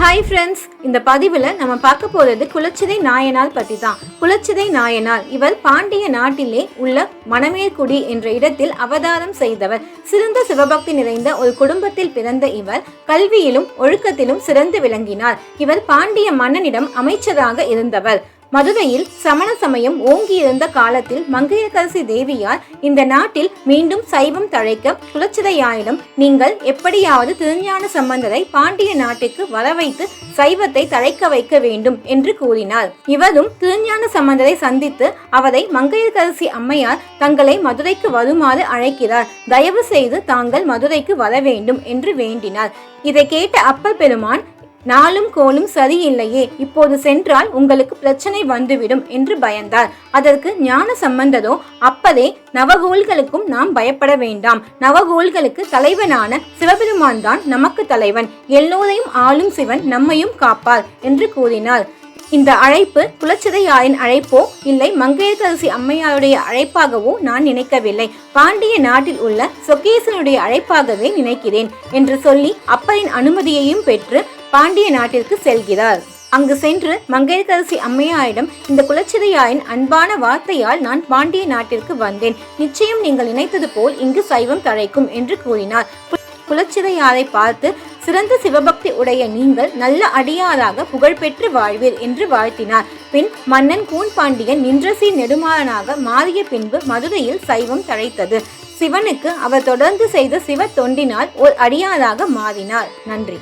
Hi friends இந்த பதிவில் நம்ம பார்க்க போகிறது குலச்சிதை நாயனார் பற்றி தான் குலச்சிதை நாயனார் இவர் பாண்டிய நாட்டிலே உள்ள மணமேற்குடி என்ற இடத்தில் அவதாரம் செய்தவர். சிறந்த சிவபக்தி நிறைந்த ஒரு குடும்பத்தில் பிறந்த இவர் கல்வியிலும் ஒழுக்கத்திலும் சிறந்து விளங்கினார். இவர் பாண்டிய மன்னனிடம் அமைச்சராக இருந்தவர். மதுரையில் சமண சமயம் ஓங்கியிருந்த காலத்தில் மங்கையரசி தேவியார் இந்த நாட்டில் மீண்டும் சைவம் தழைக்க குலச்சிதையாயிடம் நீங்கள் எப்படியாவது திருஞான சம்பந்தரை பாண்டிய நாட்டுக்கு வரவைத்து சைவத்தை தழைக்க வைக்க வேண்டும் என்று கூறினார். இவரும் திருஞான சம்பந்தரை சந்தித்து அவரை மங்கையரசி அம்மையார் தங்களை மதுரைக்கு வருமாறு அழைக்கிறார். தயவு செய்து தாங்கள் மதுரைக்கு வர வேண்டும் என்று வேண்டினார். இதை கேட்ட அப்பர் பெருமான் நாளும் கோலும் சரியில்லையே. இப்போது சென்றால் உங்களுக்கு பிரச்சனை வந்துவிடும் என்று பயந்தார். அதற்கு ஞான சம்பந்தரோ அப்பதே நவகோள்களுக்கும் நாம் பயப்பட வேண்டாம். நவகோள்களுக்கு தலைவனான சிவபெருமான் தான் நமக்கு தலைவன். எல்லோரையும் ஆளும் சிவன் நம்மையும் காப்பார் என்று கூறினார். இந்த அழைப்பு குலச்சிதையாரின் அழைப்போ இல்லை மங்கையரசி அம்மையாருடைய அழைப்பாகவோ நான் நினைக்கவில்லை. பாண்டிய நாட்டில் உள்ள சொகேசனுடைய அழைப்பாகவே நினைக்கிறேன் என்று சொல்லி அப்பரின் அனுமதியையும் பெற்று பாண்டிய நாட்டிற்கு செல்கிறார். அங்கு சென்று மங்கையரசி அம்மையாரிடம் இந்த குலச்சிதையாயின் அன்பான வார்த்தையால் நான் பாண்டிய நாட்டிற்கு வந்தேன். நிச்சயம் நீங்கள் நினைத்தது போல் இங்கு சைவம் தழைக்கும் என்று கூறினார். குலச்சிதையாரை பார்த்து சிறந்த சிவபக்தி உடைய நீங்கள் நல்ல அடியாராக புகழ்பெற்று வாழ்வீர் என்று வாழ்த்தினார். பின் மன்னன் கூன் பாண்டியன் நின்றசி நெடுமாறனாக மாறிய பின்பு மதுரையில் சைவம் தழைத்தது. சிவனுக்கு அவர் தொடர்ந்து செய்த சிவ தொண்டினால் ஓர் அடியாராக மாறினார். நன்றி.